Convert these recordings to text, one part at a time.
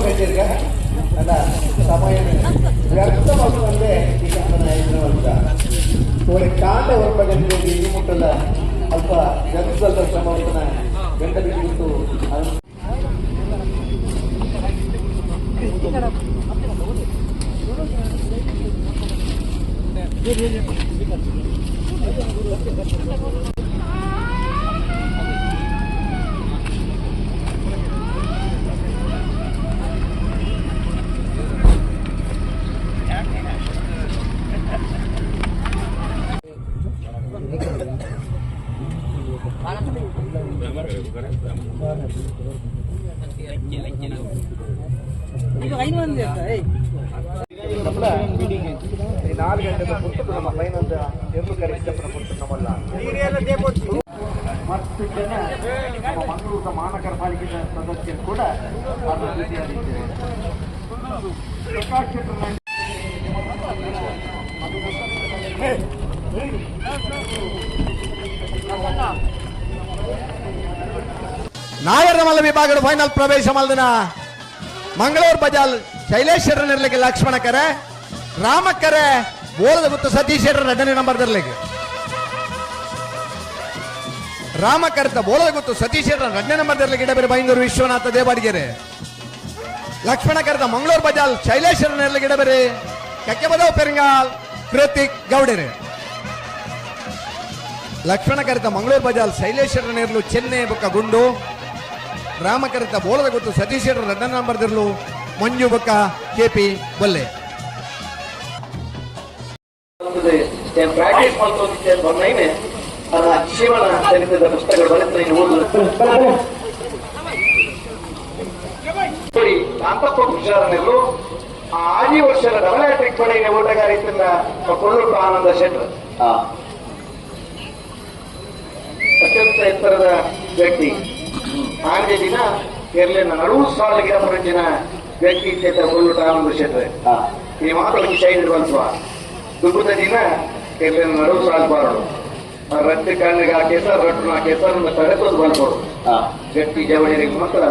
சிறப்பு கட்டியிருக்க நல்லா சமையல் ரத்த மக்கள் வந்து ஒரு ಕಾಂಡ ಹೊರಬಗಲಿಗೆ ಇದು ಮುಟ್ಟಲ್ಲ ಅಲ್ಪ ಜಗತ್ಸಲ್ದ ಕ್ರಮವನ್ನ ಗಂಡ ಬಿಟ್ಟು ಬೇರೆ ಅದನ್ನು ಈ ನಾಲ್ಕು ಗಂಟೆಗೆ ಪುಸ್ತಕ ನಮ್ಮ ಫೈನಲ್ ಎರಡು ಕರೆ ಇಷ್ಟಪಡ ಪುಸ್ತಕ ನಮ್ಮಲ್ಲ ಮತ್ತು ಜನ ನಮ್ಮ ಮಂಗಳೂರಿನ ಮಹಾನಗರ ಪಾಲಿಕೆ ಸದಸ್ಯರು ಕೂಡ ಅದರ ಜೊತೆಯಾಗಿದ್ದಾರೆ ಪ್ರಕಾಶ್ ಶೆಟ್ಟರ್ ನಾಗರ ಮಲ್ಲ ವಿಭಾಗದ ಫೈನಲ್ ಪ್ರವೇಶ ಮಲ್ದಿನ ಮಂಗಳೂರು ಬಜಾಲ್ ಶೈಲೇಶ್ವರ ನಿರ್ಲಿಕ್ಕೆ ಲಕ್ಷ್ಮಣ ಕರೆ ರಾಮಕ್ಕರೆ ಬೋಲದ ಗುತ್ತು ಸತೀಶ್ ಶೆಟ್ಟರ್ ಎರಡನೇ ನಂಬರ್ ರಾಮ ರಾಮಕರ್ತ ಬೋಲದ ಗುತ್ತು ಸತೀಶ್ ಶೆಟ್ಟರ್ ಎರಡನೇ ನಂಬರ್ ದರ್ಲಿಕ್ಕೆ ಇಡಬೇರೆ ಬೈಂದೂರು ವಿಶ್ವನಾಥ ದೇವಾಡಿಗೆರೆ. ಲಕ್ಷ್ಮಣ ಕರೆದ ಮಂಗಳೂರು ಬಜಾಲ್ ಶೈಲೇಶ್ವರ ನಿರ್ಲಿಕ್ಕೆ ಇಡಬೇರೆ ಕಕ್ಕೆಬದವ್ ಪೆರಿಂಗಾಲ್ ಕೃತಿಕ್ ಗೌಡೆರೆ. ಲಕ್ಷ್ಮಣ ಕರೆತ ಮಂಗಳೂರು ಬಜಾಲ್ ಶೈಲೇಶ್ವರ ಇರಲು ಚೆನ್ನೈ, ಬೊಕ್ಕ ಗುಂಡು. ರಾಮ ಕರೆತ ಬೋಳದ ಗೊತ್ತು, ಸತೀಶ್ ಶೆಟ್ಟರ್ ಎರಡನೇ ನಂಬರ್ ದಿರ್ಲು. ಮಂಜು ಬೊಕ್ಕ ಕೆಪಿ ಬೊಲ್ಲೆ. ಪ್ರಾಕ್ಟೀಸ್ ಮಾಡ್ತೋದಿದ್ದೆ ಬಂದೈನೆ ಅದ ಶಿವನ ಚರಿತ್ರದ ಪುಸ್ತಕಗಳು ಬರೆದ ಓದಲು ನೋಡಿ ಆ ಆಜಿ ವರ್ಷದ ಡಬಲ್ ಆಟ್ರಿಕ್ ಪಡೆಯ ಓಟಗಾರಿಕೆಯಿಂದ ಕೊಳ್ಳುಟ್ಟು ಆನಂದ ಶೆಟ್ಟರ್. ಅತ್ಯಂತ ಎತ್ತರದ ವ್ಯಕ್ತಿ. ಹಾಗೆ ದಿನ ಕೇರಳ ನಡುವು ಸಾವಿರ ಗಿಡ ದಿನ ವ್ಯಕ್ತಿ ಚೇತ ಕೊಳ್ಳುಟ್ಟು ಆನಂದ ಶೆಟ್ಟರ್ ಈ ಮಾತು ವಿಷಯ ನಿರ್ವಹಿಸುವ ದುಬ್ಬದ ದಿನ ಕೇರಳ ನಡುವು ಸಾಲ ಬಾರಡು ರಟ್ಟು ಕಣ್ಣಿಗೆ ಆ ಕೆಸರು ರಟ್ಟು ಆ ಕೆಸರನ್ನು ತಡೆದು ಬಂದ್ಬೋದು ವ್ಯಕ್ತಿ ಜವಳಿಗೆ ಮಾತ್ರ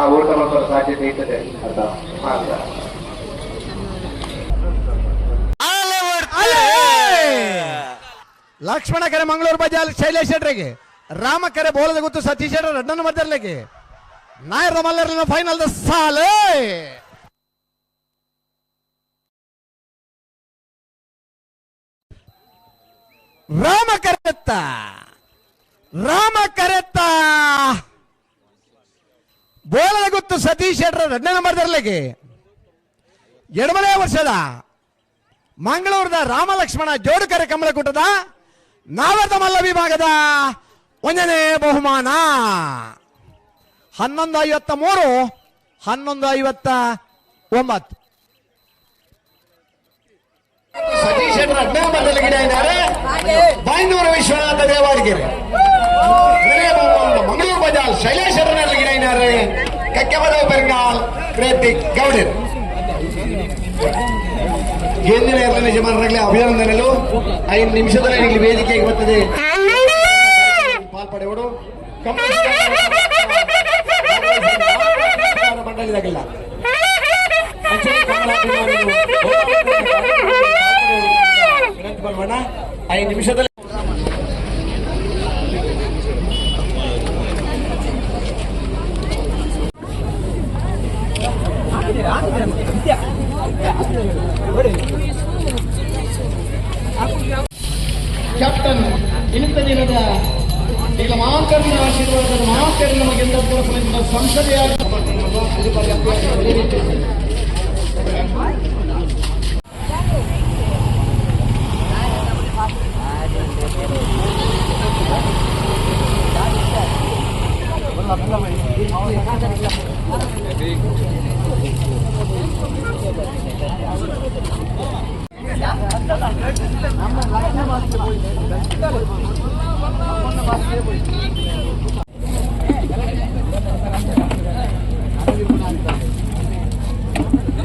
ಆ ಓಟ ಮಾತ್ರ ಸಾಧ್ಯತೆ ಇರ್ತದೆ. ಅಂತ ಲಕ್ಷ್ಮಣ ಕರೆ ಮಂಗಳೂರು ಬಜಾಲ್ ಶೈಲೇಶ್ ಶೆಟ್ರಿಗೆ, ರಾಮ ಕರೆ ಬೋಲದ ಗೊತ್ತು ಸತೀಶ್ ಶೆಟ್ಟರ್ ರಡ್ಡನ್ನು ದರ್ಲಿಕ್ಕೆ ನಾಯರ ಮಲ್ಲರಿನ ಫೈನಲ್ ದ ಸಾಲೆ! ರಾಮ ಕರೆತ್ತ! ರಾಮ ಕರೆತ್ತ! ಬೋಲದ ಗೊತ್ತು ಸತೀಶ್ ಶೆಟ್ರ ಎರಡನೇ ನಂಬರ್ ಎಡಮನೇ ವರ್ಷದ ಮಂಗಳೂರದ ರಾಮ ಲಕ್ಷ್ಮಣ ಜೋಡುಕರೆ ಕಮಲಕೂಟದ ನಾವರ್ತ ಮಲ್ಲ ವಿಭಾಗದ ಒಂದನೇ ಬಹುಮಾನ. ಹನ್ನೊಂದು ಐವತ್ತ ಮೂರು, ಹನ್ನೊಂದು ಐವತ್ತ ಒಂಬತ್ತು. ಸತೀಶ್ ಶೆಟ್ಟರ್ ಹದಿನಾರು ಗಿಡ ವಿಶ್ವನಾಥ ದೇವಾಡಿಗೆರೆ ಮಂಗಳೂರು ಬಜಾರ್ ಶೈಲೇಶ್ವರನಲ್ಲಿ ಗಿಡ ಇದ್ದಾರೆ. ಕಕ್ಕೆಬದ ಬೆಂಗಾಲ್ ಕೃತಿಕ್ ಗೌಡರ್. ಹಿಂದಿನ ಎರಡನೇ ಜಮಾನರಾಗಲಿ ಅಭಿನಂದನೆಗಳು. ಐದು ನಿಮಿಷದಲ್ಲಿ ಇಲ್ಲಿ ವೇದಿಕೆಗೆ ಬರ್ತದೆ. ಪಾಲ್ಪಡೆಯವರು ಮಂಡಳಿದಾಗಿಲ್ಲ. ಐದು ನಿಮಿಷದಲ್ಲಿ ಕ್ಯಾಪ್ಟನ್ ಇನಿತದಿನದ ಈಗ ಮಾತನ್ನ ಆಶೀರ್ವಾದ ಮಾತನ್ನು ನಮಗೆ ಎಲ್ಲ ಪೂರಕಗಳಿಂದ ಸಂಸದೆಯ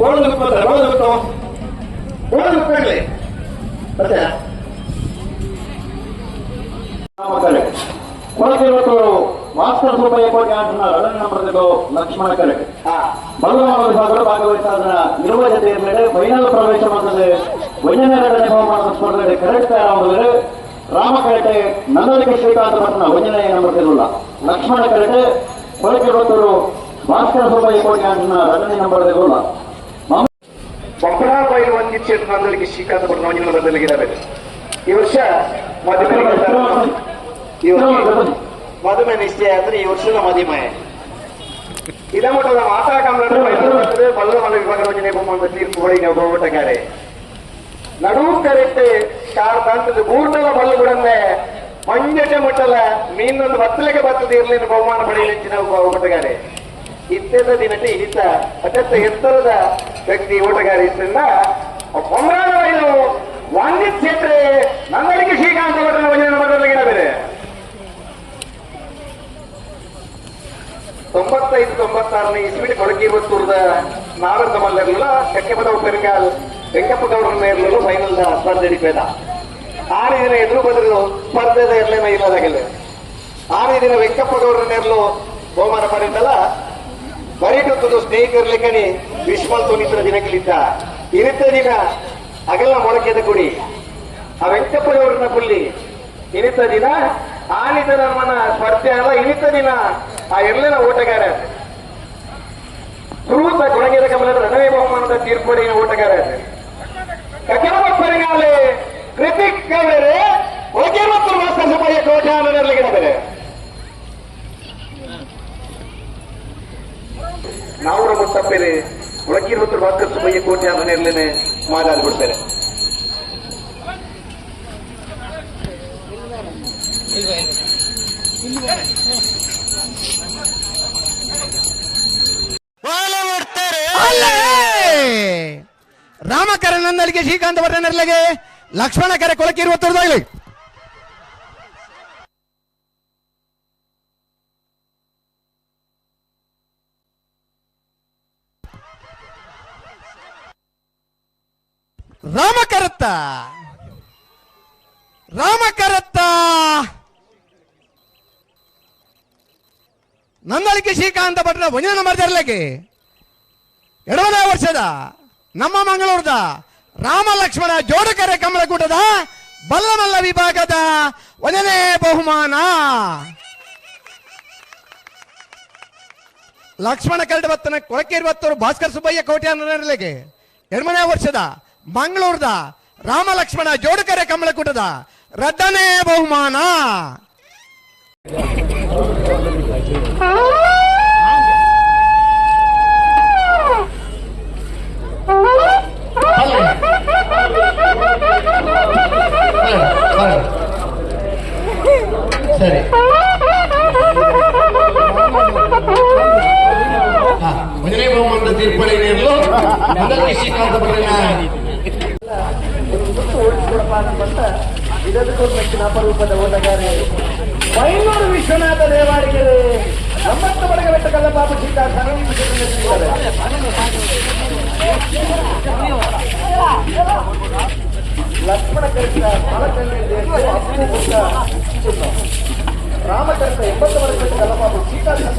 ಓಡೋದು ದುಃಖ ಓಡೋದು ಗೊತ್ತೋ ದುಃಖ ಗೊತ್ತಾಗ್ಲಿ ದುಃಖ ಇರಲಿ ಮತ್ತೆ ಇವತ್ತು ಮಾಸ್ಟರ್ ರೂಪಾಯಿ ಕೋಟಿ ಆಟನ ರನ್ ನಂಬರ್ದು ಲಕ್ಷ್ಮಣ ಕರೆ ಬಲರಾಮ ವಿಭಾಗಗಳು ಭಾಗವಹಿಸಿದ ನಿರ್ವಹಣೆ ಮೇಲೆ ಫೈನಲ್ ಪ್ರವೇಶ ಮಾಡ್ತದೆ ವಂಜನೆರಡನೇ ಬಹುಮಾನದ ಸ್ಪರ್ಧೆಗೆ ಕರೆಕ್ಟ್ ಆಗುವುದು ರಾಮಕರಟೆ ನನ್ನಲಿಗೆ ಶ್ರೀಕಾಂತ ಪಟ್ಟಣ ವಂಜನೆಯ ನಂಬರ್ ಇರಲಿಲ್ಲ. ಲಕ್ಷ್ಮಣ ಕರಟೆ ಕೊಳಗೆ ಇವತ್ತು ಮಾಸ್ಟರ್ ರೂಪಾಯಿ ಕೋಟಿ ಆಟನ ರನ್ ನಂಬರ್ ಇರಲಿಲ್ಲ ಬೊಂಬಳಾ ಬೈಲು ವಂದಿಸಿ ನನ್ನಲಿಗೆ ಶ್ರೀಕಾಂತ ಭಟ್ನ ವಂಜನೆ ಬದಲಿಗಿದ್ದಾರೆ ಈ ವರ್ಷ ಮದುವೆ ಈ ವರ್ಷ ಮದುವೆ ನಿಶ್ಚಯ ಅಂದ್ರೆ ಈ ವರ್ಷದ ಮದುವೆ ಇದಮಟ್ಟದ ಮಾತಾ ಕಮಲ ಬಲ್ಲಮಲ್ಲ ವಿಭಾಗ ಯೋಜನೆ ಬಹುಮಾನದ ತೀರ್ಪುಗಳಿಗೆ ಹೋಗ್ಬಿಟ್ಟಿದ್ದಾರೆ ನಡುವು ಕರೆಕ್ಟ್ ಕಾರ್ ತಂತದ ಮೂರ್ನಲ ಬಲ್ಲು ಬಿಡಂದೆ ಮಂಜಟ ಮುಟ್ಟಲ ಮೀನೊಂದು ಬತ್ತಲಿಗೆ ಬರ್ತದೆ ಇರ್ಲಿನ ಬಹುಮಾನ ಪಡೆಯಲಿಂಚಿನ ಹೋಗ್ಬಿಟ್ಟಿದ್ದಾರೆ ಇತ್ತೆದ ದಿನಕ್ಕೆ ಈತ ಅತ್ಯಂತ ಎತ್ತರದ ವ್ಯಕ್ತಿ ಓಟಗಾರ ಇದ್ದರಿಂದ ವೈಲು ವಾಂದಿ ಕ್ಷೇತ್ರ ನನ್ನಡಿಗೆ ಶ್ರೀಕಾಂತ ಭಟ್ರ ಭಜನೆ ಬದಲಿಗೆ ಬೇರೆ. ತೊಂಬತ್ತೈದು, ತೊಂಬತ್ತಾರನೇ ಇಸ್ವಿಟ್ ಕೊಳಗಿ ಇವತ್ತೂರದ ನಾರಂದ ಮಲ್ಲರ್ಲ ಕಟ್ಟಿಪದ ಪೆರುಗಾಲ್ ವೆಂಕಪ್ಪ ಗೌಡರ ಇರಲು ಫೈನಲ್ ಸ್ಪರ್ಧೆ ಹಿಡಿಪೇದ ಆರು ದಿನ ಎದುರು ಬದಲು ಸ್ಪರ್ಧೆದ ಇರಲೇನ ಇಲ್ಲದಾಗಲ್ಲ ಆರು ದಿನ ವೆಂಕಪ್ಪ ನೇರಲು ಇರಲು ಬಹುಮಾನ ಪಡೆದಲ್ಲ ಬರೀಟುತ್ತದೆ ಸ್ನೇಹಿತರ್ಲಿಕ್ಕನಿ ವಿಶ್ವಲ್ ತೋನಿತರ ದಿನಗಳಿದ್ದ ಇರಿತ ದಿನ ಅಗಲ ಮೊಳಕೆದ ಕುಡಿ. ಆ ವೆಂಕಟಪ್ಪನವ್ರನ್ನ ಪುಲ್ಲಿ ಇನಿತ ದಿನ ಆನಿತ ನಮ್ಮನ ಸ್ಪರ್ಧೆ ಅಲ್ಲ, ಇನಿತ ದಿನ, ಆ ಎಲ್ಲನ ಓಟಗಾರ. ಸೂತ ಗುಣಗಿರ ಕಮಲದ ರಣವೇ ಬಹುಮಾನದ ತೀರ್ಪಡಿನ ಓಟಗಾರ. ಕಕೆರವ ಪರಿಗಾಲೆ ಕೃತಿಕ್ ಒಳಗೆ ಮತ್ತು ಮಾಸ್ಟರ್ ಸಭೆಯ ಕೋಟ್ಯಾನರ್ಲಿಗಿನ ಬೇರೆ ನಾವು ನಮ್ಮ ತಪ್ಪೇನೆ. ಒಳಗಿರುವಂತ ಮಾಸ್ಟರ್ ಸಭೆಯ ಕೋಟ್ಯಾನರ್ಲೇನೆ ಮಾತಾಡಿ ಬಿಡ್ತಾರೆ ರಾಮಕರ ನನ್ನಲ್ಲಿಗೆ ಶ್ರೀಕಾಂತ ಬರ್ತಾನೆ ಲಕ್ಷ್ಮಣ ಕರೆ ಕೊಳಕ್ಕೆ ಇರುವ ಕರತ್ತ ರಾಮ ಕರತ್ತ ನಂದಳಿಕೆ ಶ್ರೀಕಾಂತ ಭಟ್ರ ವಂಜನ ಮರದರ್ಲೆಗೆ ಎರಡನೇ ವರ್ಷದ ನಮ್ಮ ಮಂಗಳೂರದ ರಾಮ ಲಕ್ಷ್ಮಣ ಜೋಡಕರೆ ಕಮಲಕೂಟದ ಬಲ್ಲಮಲ್ಲ ವಿಭಾಗದ ಒಂದನೇ ಬಹುಮಾನ. ಲಕ್ಷ್ಮಣ ಕರಡವತ್ತನ ಕೊಳಕೇರ್ವತ್ತೂರು ಭಾಸ್ಕರ್ ಸುಬ್ಬಯ್ಯ ಕೋಟ್ಯಾನರ್ಲೆಗೆ ಎರಡನೇ ವರ್ಷದ ಮಂಗಳೂರದ ರಾಮ ಲಕ್ಷ್ಮಣ ಜೋಡಕರೆ ಕಮಲಕೂಟದ ರಡ್ಡನೇ ಬಹುಮಾನ ಸರಿ ಮೊದಲನೇ ಬಹುಮಾನದ ತೀರ್ಪಡಿ ನೀಡಲು ಮೊದಲನೇ ಶ್ರೀಕಾಂತ ಭಟ್ರನ ಅಪರೂಪದ ಓಟಗಾರೆ ಬೈನೂರು ವಿಶ್ವನಾಥ ದೇವಾಡಿಗೆ ನಮ್ಮತ್ತ ಬಡಗ ಬೆಟ್ಟ ಕಲ್ಲಪಾಪ ಚಿಕ್ಕ ಲಕ್ಷ್ಮಣ ಕರಿತ ರಾಮಕರ್ತ ಎಂಬತ್ತು ವರ್ಷ ಬೆಟ್ಟ ಸೀತಾ ಚಿಕ್ಕ